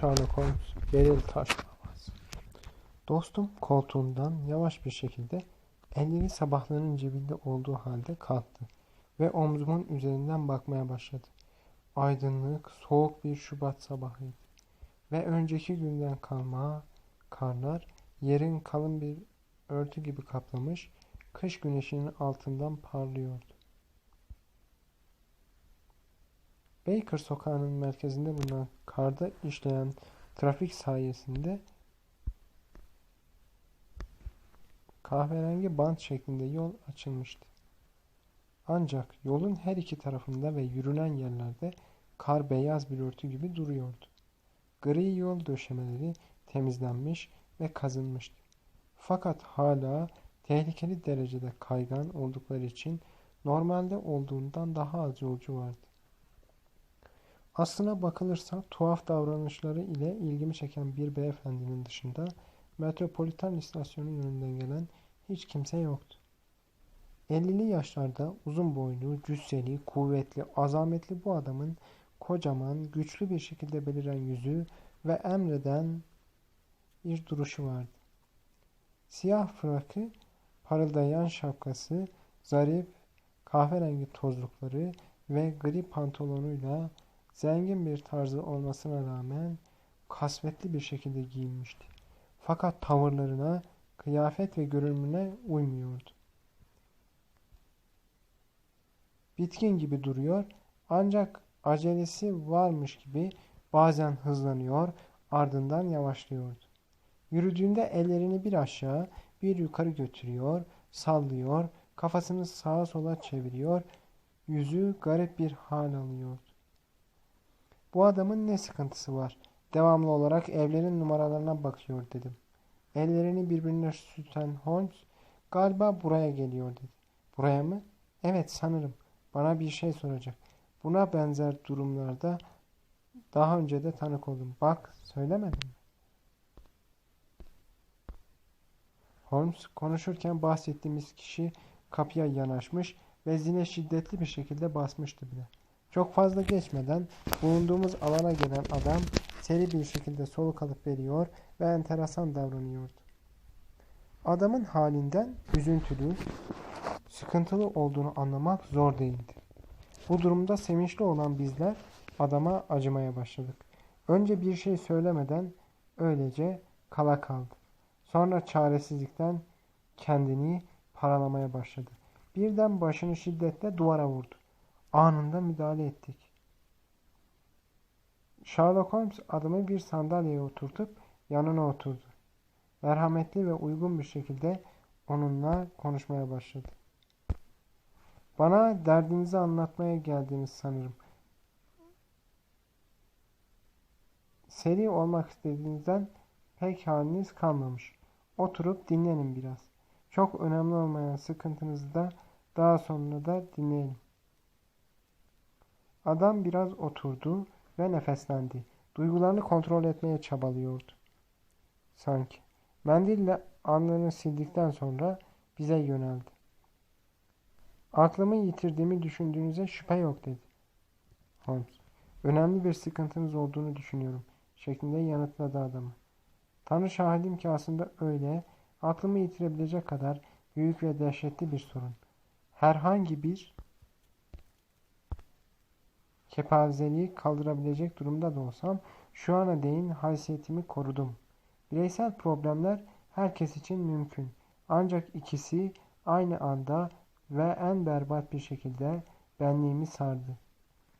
Sherlock Holmes Beril Taşlamaz. Dostum koltuğundan yavaş bir şekilde elleri sabahlarının cebinde olduğu halde kalktı ve omzumun üzerinden bakmaya başladı. Aydınlık, soğuk bir Şubat sabahıydı ve önceki günden kalma karlar yerin kalın bir örtü gibi kaplamış, kış güneşinin altından parlıyordu. Baker sokağının merkezinde bulunan karda işleyen trafik sayesinde kahverengi bant şeklinde yol açılmıştı. Ancak yolun her iki tarafında ve yürünen yerlerde kar beyaz bir örtü gibi duruyordu. Gri yol döşemeleri temizlenmiş ve kazınmıştı. Fakat hala tehlikeli derecede kaygan oldukları için normalde olduğundan daha az yolcu vardı. Aslına bakılırsa tuhaf davranışları ile ilgimi çeken bir beyefendinin dışında Metropolitan istasyonu yönünden gelen hiç kimse yoktu. 50'li yaşlarda uzun boylu, cüsseli, kuvvetli, azametli bu adamın kocaman, güçlü bir şekilde beliren yüzü ve emreden bir duruşu vardı. Siyah frakı, parıldayan şapkası, zarif, kahverengi tozlukları ve gri pantolonuyla zengin bir tarzı olmasına rağmen kasvetli bir şekilde giyinmişti. Fakat tavırlarına, kıyafet ve görünümüne uymuyordu. Bitkin gibi duruyor ancak acelesi varmış gibi bazen hızlanıyor ardından yavaşlıyordu. Yürüdüğünde ellerini bir aşağı bir yukarı götürüyor, sallıyor, kafasını sağa sola çeviriyor, yüzü garip bir hal alıyordu. Bu adamın ne sıkıntısı var? Devamlı olarak evlerin numaralarına bakıyor dedim. Ellerini birbirine süten Holmes galiba buraya geliyor dedi. Buraya mı? Evet sanırım. Bana bir şey soracak. Buna benzer durumlarda daha önce de tanık oldum. Bak söylemedim mi? Holmes konuşurken bahsettiğimiz kişi kapıya yanaşmış ve zile şiddetli bir şekilde basmıştı bile. Çok fazla geçmeden bulunduğumuz alana gelen adam seri bir şekilde soluk alıp veriyor ve enteresan davranıyordu. Adamın halinden üzüntülü, sıkıntılı olduğunu anlamak zor değildi. Bu durumda sevinçli olan bizler adama acımaya başladık. Önce bir şey söylemeden öylece kala kaldı. Sonra çaresizlikten kendini paralamaya başladı. Birden başını şiddetle duvara vurdu. Anında müdahale ettik. Sherlock Holmes adamı bir sandalyeye oturtup yanına oturdu. Merhametli ve uygun bir şekilde onunla konuşmaya başladı. Bana derdinizi anlatmaya geldiniz sanırım. Seri olmak istediğinizden pek haliniz kalmamış. Oturup dinlenin biraz. Çok önemli olmayan sıkıntınızı da daha sonra da dinleyelim. Adam biraz oturdu ve nefeslendi. Duygularını kontrol etmeye çabalıyordu. Sanki. Mendille alnını sildikten sonra bize yöneldi. Aklımı yitirdiğimi düşündüğünüze şüphe yok dedi. Holmes. Önemli bir sıkıntınız olduğunu düşünüyorum. Şeklinde yanıtladı adamı. Tanrı şahidim ki aslında öyle, aklımı yitirebilecek kadar büyük ve dehşetli bir sorun. Herhangi bir kepazeliği kaldırabilecek durumda da olsam şu ana değin haysiyetimi korudum. Bireysel problemler herkes için mümkün. Ancak ikisi aynı anda ve en berbat bir şekilde benliğimi sardı.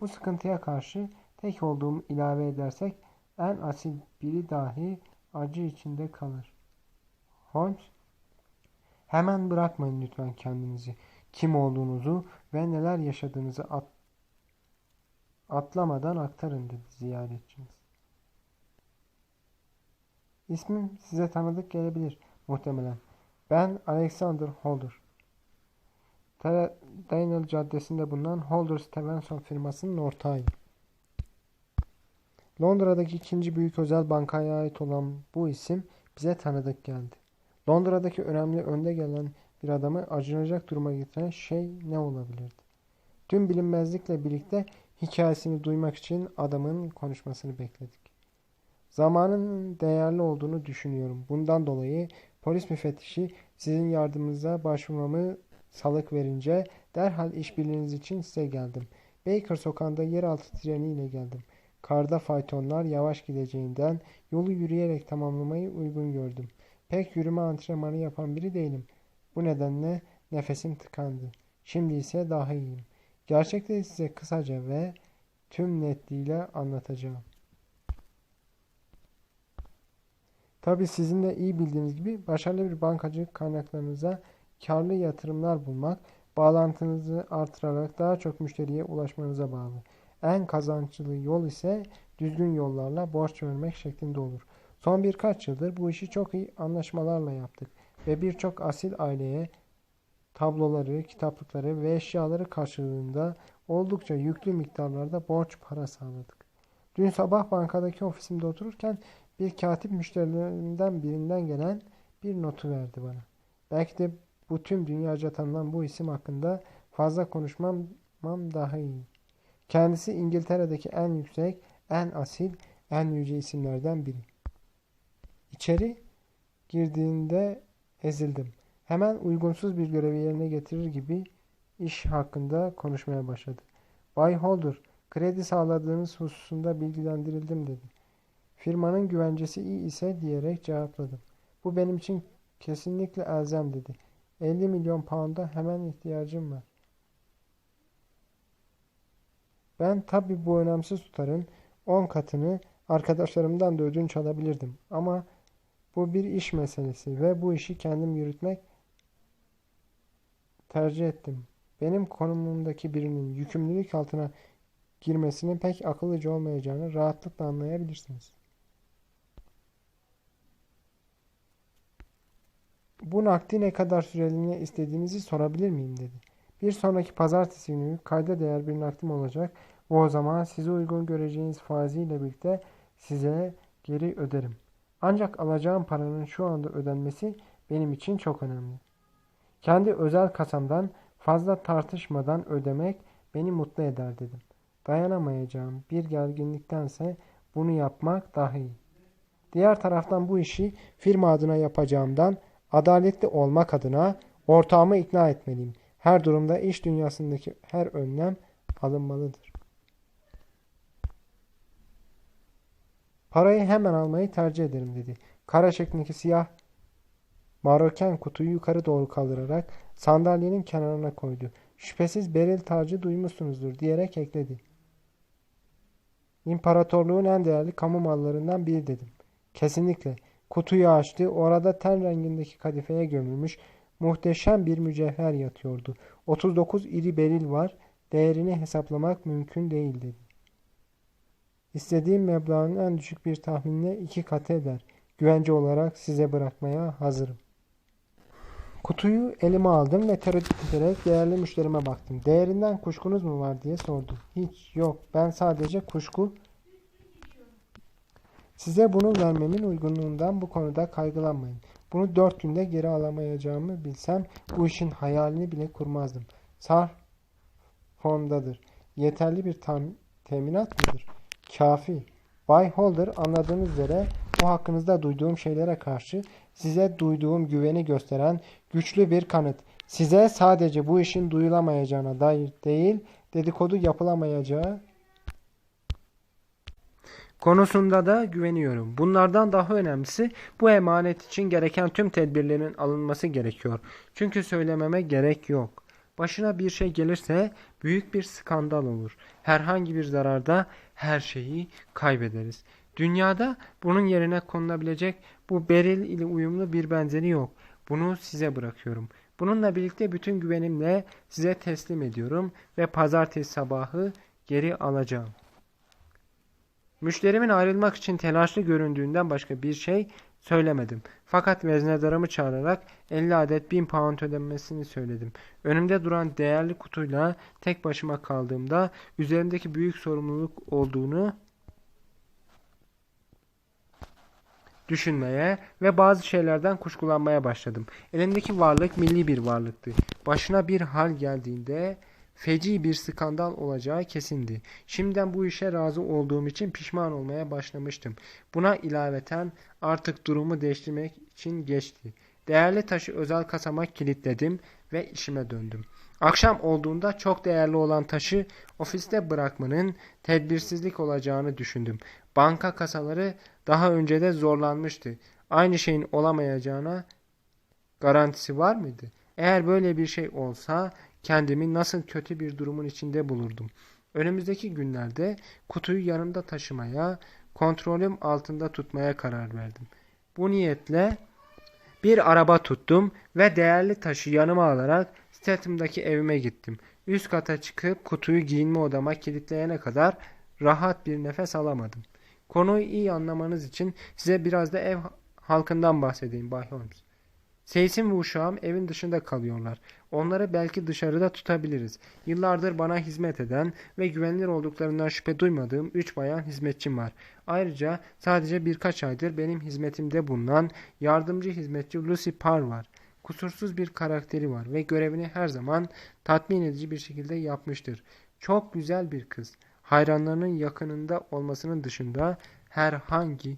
Bu sıkıntıya karşı tek olduğumu ilave edersek en asil biri dahi acı içinde kalır. Holmes, hemen bırakmayın lütfen kendinizi, kim olduğunuzu ve neler yaşadığınızı atlamadan aktarın dedi ziyaretçimiz. İsmim size tanıdık gelebilir muhtemelen. Ben Alexander Holder. Daniel Caddesi'nde bulunan Holder Stevenson firmasının ortağıyım. Londra'daki ikinci büyük özel bankaya ait olan bu isim bize tanıdık geldi. Londra'daki önemli önde gelen bir adamı acınacak duruma getiren şey ne olabilirdi? Tüm bilinmezlikle birlikte hikayesini duymak için adamın konuşmasını bekledik. Zamanın değerli olduğunu düşünüyorum. Bundan dolayı polis müfettişi sizin yardımınıza başvurmamı salık verince derhal işbirliğiniz için size geldim. Baker sokağında yeraltı treniyle geldim. Karda faytonlar yavaş gideceğinden yolu yürüyerek tamamlamayı uygun gördüm. Pek yürüme antrenmanı yapan biri değilim. Bu nedenle nefesim tıkandı. Şimdi ise daha iyiyim. Gerçekleri size kısaca ve tüm netliğiyle anlatacağım. Tabii sizin de iyi bildiğiniz gibi başarılı bir bankacı kaynaklarınıza karlı yatırımlar bulmak, bağlantınızı artırarak daha çok müşteriye ulaşmanıza bağlı. En kazançlı yol ise düzgün yollarla borç vermek şeklinde olur. Son birkaç yıldır bu işi çok iyi anlaşmalarla yaptık ve birçok asil aileye tabloları, kitaplıkları ve eşyaları karşılığında oldukça yüklü miktarlarda borç para sağladık. Dün sabah bankadaki ofisimde otururken bir katip müşterilerimden birinden gelen bir notu verdi bana. Belki de bu tüm dünyaca tanınan bu isim hakkında fazla konuşmam daha iyi. Kendisi İngiltere'deki en yüksek, en asil, en yüce isimlerden biri. İçeri girdiğinde ezildim. Hemen uygunsuz bir görevi yerine getirir gibi iş hakkında konuşmaya başladı. Bay Holder, kredi sağladığınız hususunda bilgilendirildim dedi. Firmanın güvencesi iyi ise diyerek cevapladım. Bu benim için kesinlikle elzem dedi. 50 milyon pound'a hemen ihtiyacım var. Ben tabi bu önemsiz tutarın 10 katını arkadaşlarımdan da ödünç alabilirdim. Ama bu bir iş meselesi ve bu işi kendim yürütmek tercih ettim. Benim konumumdaki birinin yükümlülük altına girmesinin pek akıllıca olmayacağını rahatlıkla anlayabilirsiniz. Bu nakdi ne kadar süreliğine istediğinizi sorabilir miyim dedi. Bir sonraki pazartesi günü kayda değer bir nakdim olacak ve o zaman size uygun göreceğiniz faiziyle birlikte size geri öderim. Ancak alacağım paranın şu anda ödenmesi benim için çok önemli. Kendi özel kasamdan fazla tartışmadan ödemek beni mutlu eder dedim. Dayanamayacağım bir gerginliktense bunu yapmak daha iyi. Diğer taraftan bu işi firma adına yapacağımdan adaletli olmak adına ortağımı ikna etmeliyim. Her durumda iş dünyasındaki her önlem alınmalıdır. Parayı hemen almayı tercih ederim dedi. Kara şeklindeki siyah maroken kutuyu yukarı doğru kaldırarak sandalyenin kenarına koydu. Şüphesiz beril tacı duymuşsunuzdur diyerek ekledi. İmparatorluğun en değerli kamu mallarından biri dedim. Kesinlikle. Kutuyu açtı. Orada ten rengindeki kadifeye gömülmüş muhteşem bir mücevher yatıyordu. 39 iri beril var. Değerini hesaplamak mümkün değil dedi. İstediğim meblağın en düşük bir tahminle iki kat eder. Güvence olarak size bırakmaya hazırım. Kutuyu elime aldım ve tereddüt ederek değerli müşterime baktım. Değerinden kuşkunuz mu var diye sordum. Hiç yok. Ben sadece kuşku Size bunu vermemin uygunluğundan bu konuda kaygılanmayın. Bunu dört günde geri alamayacağımı bilsem bu işin hayalini bile kurmazdım. Sar formdadır. Yeterli bir tam, teminat mıdır? Kafi. Bay Holder anladığınız üzere bu hakkınızda duyduğum şeylere karşı size duyduğum güveni gösteren güçlü bir kanıt. Size sadece bu işin duyulamayacağına dair değil, dedikodu yapılamayacağı konusunda da güveniyorum. Bunlardan daha önemlisi bu emanet için gereken tüm tedbirlerin alınması gerekiyor. Çünkü söylememe gerek yok. Başına bir şey gelirse büyük bir skandal olur. Herhangi bir zararda her şeyi kaybederiz. Dünyada bunun yerine konulabilecek bu beril ile uyumlu bir benzeri yok. Bunu size bırakıyorum. Bununla birlikte bütün güvenimle size teslim ediyorum ve pazartesi sabahı geri alacağım. Müşterimin ayrılmak için telaşlı göründüğünden başka bir şey söylemedim. Fakat veznedarımı çağırarak 50 adet 1000 pound ödemesini söyledim. Önümde duran değerli kutuyla tek başıma kaldığımda üzerimdeki büyük sorumluluk olduğunu düşünmeye ve bazı şeylerden kuşkulanmaya başladım. Elimdeki varlık milli bir varlıktı. Başına bir hal geldiğinde feci bir skandal olacağı kesindi. Şimdiden bu işe razı olduğum için pişman olmaya başlamıştım. Buna ilaveten artık durumu değiştirmek için geçti. Değerli taşı özel kasama kilitledim ve işime döndüm. Akşam olduğunda çok değerli olan taşı ofiste bırakmanın tedbirsizlik olacağını düşündüm. Banka kasaları daha önce de zorlanmıştı. Aynı şeyin olamayacağına garantisi var mıydı? Eğer böyle bir şey olsa kendimi nasıl kötü bir durumun içinde bulurdum. Önümüzdeki günlerde kutuyu yanımda taşımaya, kontrolüm altında tutmaya karar verdim. Bu niyetle bir araba tuttum ve değerli taşı yanıma alarak Statham'daki evime gittim. Üst kata çıkıp kutuyu giyinme odama kilitleyene kadar rahat bir nefes alamadım. Konuyu iyi anlamanız için size biraz da ev halkından bahsedeyim Bay Holmes. Seysim ve uşağım evin dışında kalıyorlar. Onları belki dışarıda tutabiliriz. Yıllardır bana hizmet eden ve güvenilir olduklarından şüphe duymadığım üç bayan hizmetçim var. Ayrıca sadece birkaç aydır benim hizmetimde bulunan yardımcı hizmetçi Lucy Parr var. Kusursuz bir karakteri var ve görevini her zaman tatmin edici bir şekilde yapmıştır. Çok güzel bir kız. Hayranlarının yakınında olmasının dışında herhangi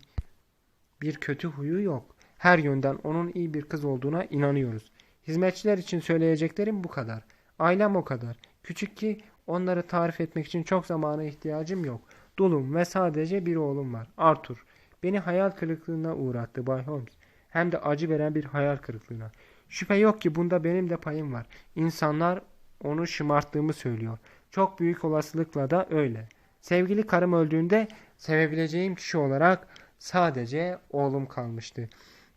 bir kötü huyu yok. Her yönden onun iyi bir kız olduğuna inanıyoruz. Hizmetçiler için söyleyeceklerim bu kadar. Ailem o kadar. Küçük ki onları tarif etmek için çok zamana ihtiyacım yok. Dulum ve sadece bir oğlum var. Arthur. Beni hayal kırıklığına uğrattı Bay Holmes. Hem de acı veren bir hayal kırıklığına. Şüphe yok ki bunda benim de payım var. İnsanlar onu şımarttığımı söylüyor. Çok büyük olasılıkla da öyle. Sevgili karım öldüğünde sevebileceğim kişi olarak sadece oğlum kalmıştı.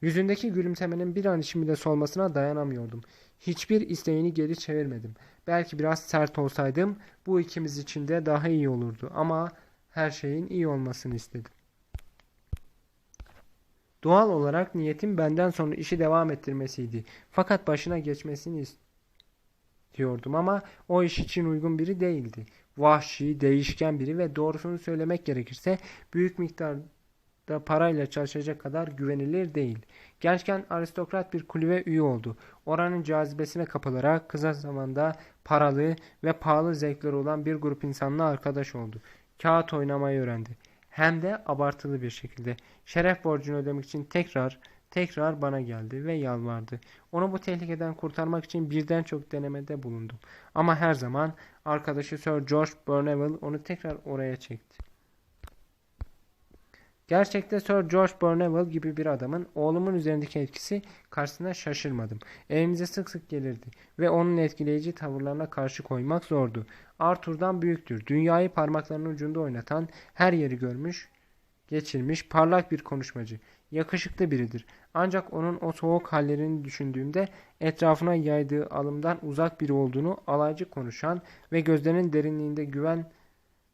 Yüzündeki gülümsemenin bir an için bile solmasına dayanamıyordum. Hiçbir isteğini geri çevirmedim. Belki biraz sert olsaydım bu ikimiz için de daha iyi olurdu ama her şeyin iyi olmasını istedim. Doğal olarak niyetim benden sonra işi devam ettirmesiydi. Fakat başına geçmesini istiyordum ama o iş için uygun biri değildi. Vahşi, değişken biri ve doğrusunu söylemek gerekirse büyük miktarda parayla çalışacak kadar güvenilir değil. Gençken aristokrat bir kulübe üye oldu. Oranın cazibesine kapılarak kısa zamanda paralı ve pahalı zevkleri olan bir grup insanla arkadaş oldu. Kağıt oynamayı öğrendi. Hem de abartılı bir şekilde. Şeref borcunu ödemek için tekrar tekrar bana geldi ve yalvardı. Onu bu tehlikeden kurtarmak için birden çok denemede bulundum. Ama her zaman arkadaşı Sir George Burneville onu tekrar oraya çekti. Gerçekte Sir George Burneville gibi bir adamın oğlumun üzerindeki etkisi karşısında şaşırmadım. Evimize sık sık gelirdi ve onun etkileyici tavırlarına karşı koymak zordu. Arthur'dan büyüktür. Dünyayı parmaklarının ucunda oynatan, her yeri görmüş, geçirmiş, parlak bir konuşmacı. Yakışıklı biridir. Ancak onun o soğuk hallerini düşündüğümde etrafına yaydığı alımdan uzak biri olduğunu alaycı konuşan ve gözlerinin derinliğinde güven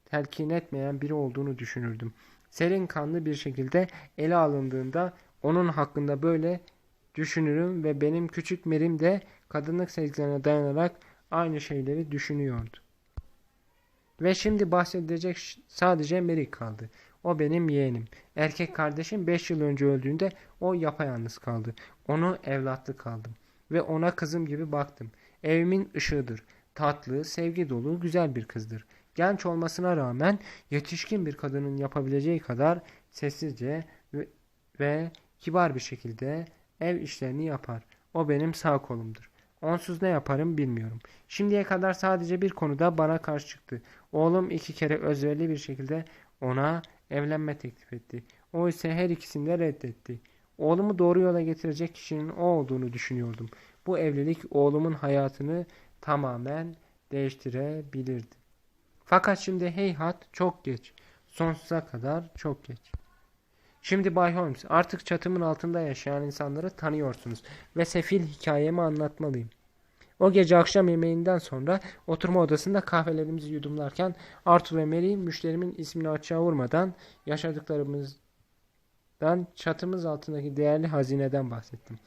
telkin etmeyen biri olduğunu düşünürdüm. Serin kanlı bir şekilde ele alındığında onun hakkında böyle düşünürüm ve benim küçük Merim de kadınlık sezgilerine dayanarak aynı şeyleri düşünüyordu. Ve şimdi bahsedecek sadece Mary kaldı. O benim yeğenim. Erkek kardeşim 5 yıl önce öldüğünde o yapayalnız kaldı. Onu evlatlı kaldım. Ve ona kızım gibi baktım. Evimin ışığıdır. Tatlı, sevgi dolu, güzel bir kızdır. Genç olmasına rağmen yetişkin bir kadının yapabileceği kadar sessizce ve, ve kibar bir şekilde ev işlerini yapar. O benim sağ kolumdur. Onsuz ne yaparım bilmiyorum. Şimdiye kadar sadece bir konuda bana karşı çıktı. Oğlum iki kere özverili bir şekilde ona evlenme teklif etti. O ise her ikisini de reddetti. Oğlumu doğru yola getirecek kişinin o olduğunu düşünüyordum. Bu evlilik oğlumun hayatını tamamen değiştirebilirdi. Fakat şimdi heyhat çok geç. Sonsuza kadar çok geç. Şimdi Bay Holmes artık çatımın altında yaşayan insanları tanıyorsunuz ve sefil hikayemi anlatmalıyım. O gece akşam yemeğinden sonra oturma odasında kahvelerimizi yudumlarken Arthur ve Mary müşterimin ismini açığa vurmadan yaşadıklarımızdan çatımız altındaki değerli hazineden bahsettim.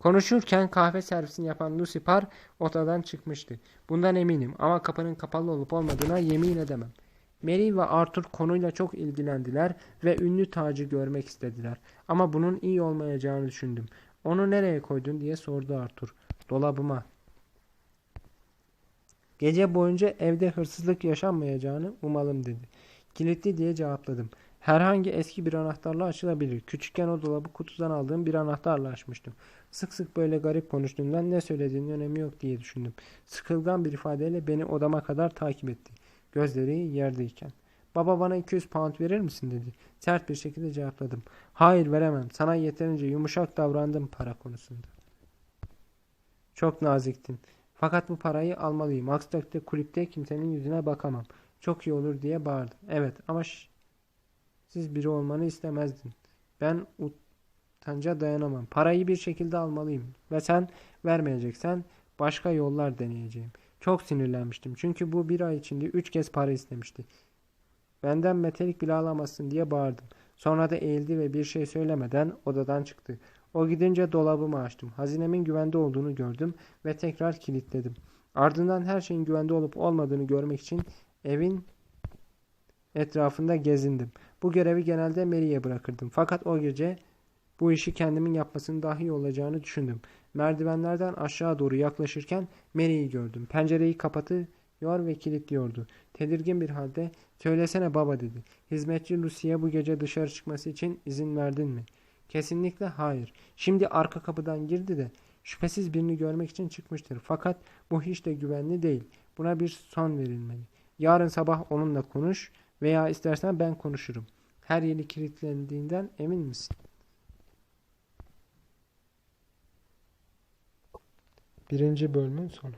Konuşurken kahve servisini yapan Lucy Parr odadan çıkmıştı. Bundan eminim ama kapının kapalı olup olmadığına yemin edemem. Mary ve Arthur konuyla çok ilgilendiler ve ünlü tacı görmek istediler. Ama bunun iyi olmayacağını düşündüm. Onu nereye koydun diye sordu Arthur. Dolabıma. Gece boyunca evde hırsızlık yaşanmayacağını umalım dedi. Kilitli diye cevapladım. Herhangi eski bir anahtarla açılabilir. Küçükken o dolabı kutudan aldığım bir anahtarla açmıştım. Sık sık böyle garip konuştuğumdan ne söylediğinin önemi yok diye düşündüm. Sıkılgan bir ifadeyle beni odama kadar takip etti. Gözleri yerdeyken. Baba bana 200 pound verir misin dedi. Sert bir şekilde cevapladım. Hayır veremem. Sana yeterince yumuşak davrandım para konusunda. Çok naziktin. Fakat bu parayı almalıyım. Aksi takdirde kulüpte kimsenin yüzüne bakamam. Çok iyi olur diye bağırdı. Evet ama siz biri olmanı istemezdim. Ben utanca dayanamam. Parayı bir şekilde almalıyım. Ve sen vermeyeceksen başka yollar deneyeceğim. Çok sinirlenmiştim. Çünkü bu bir ay içinde üç kez para istemişti. Benden metelik bile alamazsın diye bağırdım. Sonra da eğildi ve bir şey söylemeden odadan çıktı. O gidince dolabımı açtım. Hazinemin güvende olduğunu gördüm ve tekrar kilitledim. Ardından her şeyin güvende olup olmadığını görmek için evin etrafında gezindim. Bu görevi genelde Mary'e bırakırdım. Fakat o gece bu işi kendimin yapmasının daha iyi olacağını düşündüm. Merdivenlerden aşağı doğru yaklaşırken Mary'i gördüm. Pencereyi kapatıyor ve kilitliyordu. Tedirgin bir halde söylesene baba dedi. Hizmetçi Lucy'ye bu gece dışarı çıkması için izin verdin mi? Kesinlikle hayır. Şimdi arka kapıdan girdi de şüphesiz birini görmek için çıkmıştır. Fakat bu hiç de güvenli değil. Buna bir son verilmeli. Yarın sabah onunla konuş veya istersen ben konuşurum. Her yeri kilitlendiğinden emin misin? Birinci bölümün sonu.